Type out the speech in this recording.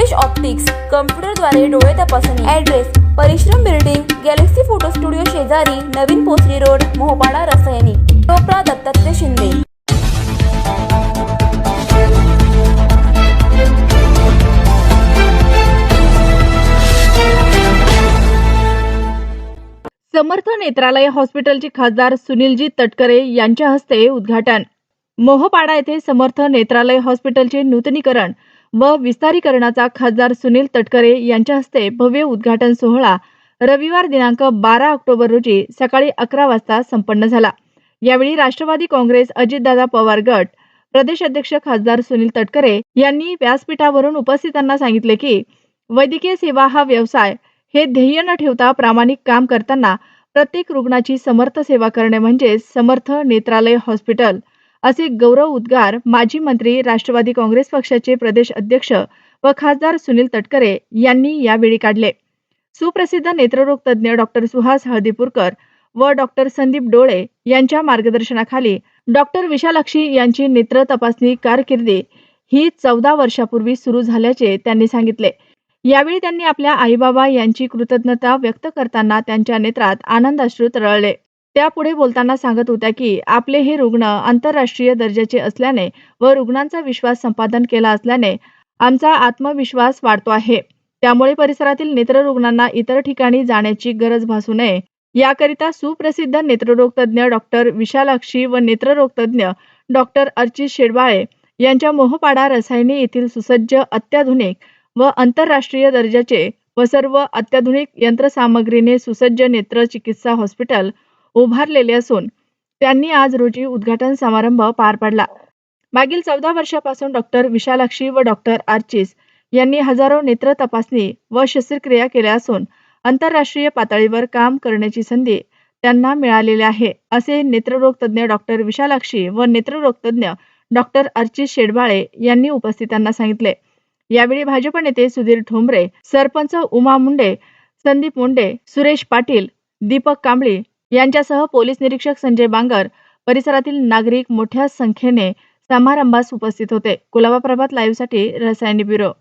Rupesh optics कम्प्युटरद्वारे डोळे तपासणी. Address परिश्रम बिल्डिंग गॅलेक्सी फोटो स्टुडिओ शेजारी नवीन पोसरी रोड मोहपाडा रसायनी. टोपरा दत्तात्रय शिंदे. समर्थ नेत्रालय हॉस्पिटलचे खासदार सुनीलजी तटकरे यांच्या हस्ते उद्घाटन. मोहपाडा येथे समर्थ नेत्रालय हॉस्पिटलचे नूतनीकरण. व विस्तारीकरणाचा खासदार सुनील तटकरे यांच्या हस्ते भव्य उद्घाटन सोहळा रविवार दिनांक बारा ऑक्टोबर रोजी सकाळी अकरा वाजता संपन्न झाला. यावेळी राष्ट्रवादी काँग्रेस अजितदादा पवार गट प्रदेश अध्यक्ष खासदार सुनील तटकरे यांनी व्यासपीठावरून उपस्थितांना सांगितले की वैद्यकीय सेवा हा व्यवसाय हे ध्येय न ठेवता प्रामाणिक काम करताना प्रत्येक रुग्णाची समर्थ सेवा करणे म्हणजे समर्थ नेत्रालय हॉस्पिटल. असे गौरव उद्गार माजी मंत्री राष्ट्रवादी काँग्रेस पक्षाचे प्रदेश अध्यक्ष व खासदार सुनील तटकरे यांनी यावेळी काढले. सुप्रसिद्ध नेत्ररोग तज्ज्ञ डॉक्टर सुहास हळदीपूरकर व डॉक्टर संदीप डोळे यांच्या मार्गदर्शनाखाली डॉक्टर विशालाक्षी यांची नेत्र तपासणी कारकिर्दी ही चौदा वर्षापूर्वी सुरू झाल्याचे त्यांनी सांगितले. यावेळी त्यांनी आपल्या आईबाबा यांची कृतज्ञता व्यक्त करताना त्यांच्या नेत्रात आनंदाश्रू तरळले. त्या पुढे बोलताना सांगत होत्या की आपले हे रुग्ण आंतरराष्ट्रीय दर्जाचे असल्याने व रुग्णांचा विश्वास संपादन केला असल्याने आमचा आत्मविश्वास वाढतो आहे. त्यामुळे परिसरातील नेत्ररुग्णांना इतर ठिकाणी जाण्याची गरज भासू नये. याकरिता सुप्रसिद्ध नेत्ररोग तज्ज्ञ डॉक्टर विशालाक्षी व नेत्ररोग तज्ज्ञ डॉक्टर अर्चित शेडबाळे यांच्या मोहपाडा रसायनी येथील सुसज्ज अत्याधुनिक व आंतरराष्ट्रीय दर्जाचे व सर्व अत्याधुनिक यंत्रसामग्रीने सुसज्ज नेत्र चिकित्सा हॉस्पिटल उभारलेले असून त्यांनी आज रोजी उद्घाटन समारंभ पार पाडला. मागील चौदा वर्षापासून डॉक्टर विशालाक्षी व डॉक्टर आर्चिस यांनी हजारो नेत्र तपासणी व शस्त्रक्रिया केल्या असून आंतरराष्ट्रीय पातळीवर काम करण्याची संधी त्यांना मिळालेली आहे असे नेत्ररोग तज्ज्ञ डॉक्टर विशालाक्षी व नेत्ररोग तज्ज्ञ डॉक्टर अर्चित शेडबाळे यांनी उपस्थितांना सांगितले. यावेळी भाजप नेते सुधीर ठोंबरे सरपंच उमा मुंडे संदीप मुंडे सुरेश पाटील दीपक कांबळी यांच्यासह पोलीस निरीक्षक संजय बांगर परिसरातील नागरिक मोठ्या संख्येने समारंभास उपस्थित होते. कुलाबा प्रभात लाईव्हसाठी रसायनी ब्युरो.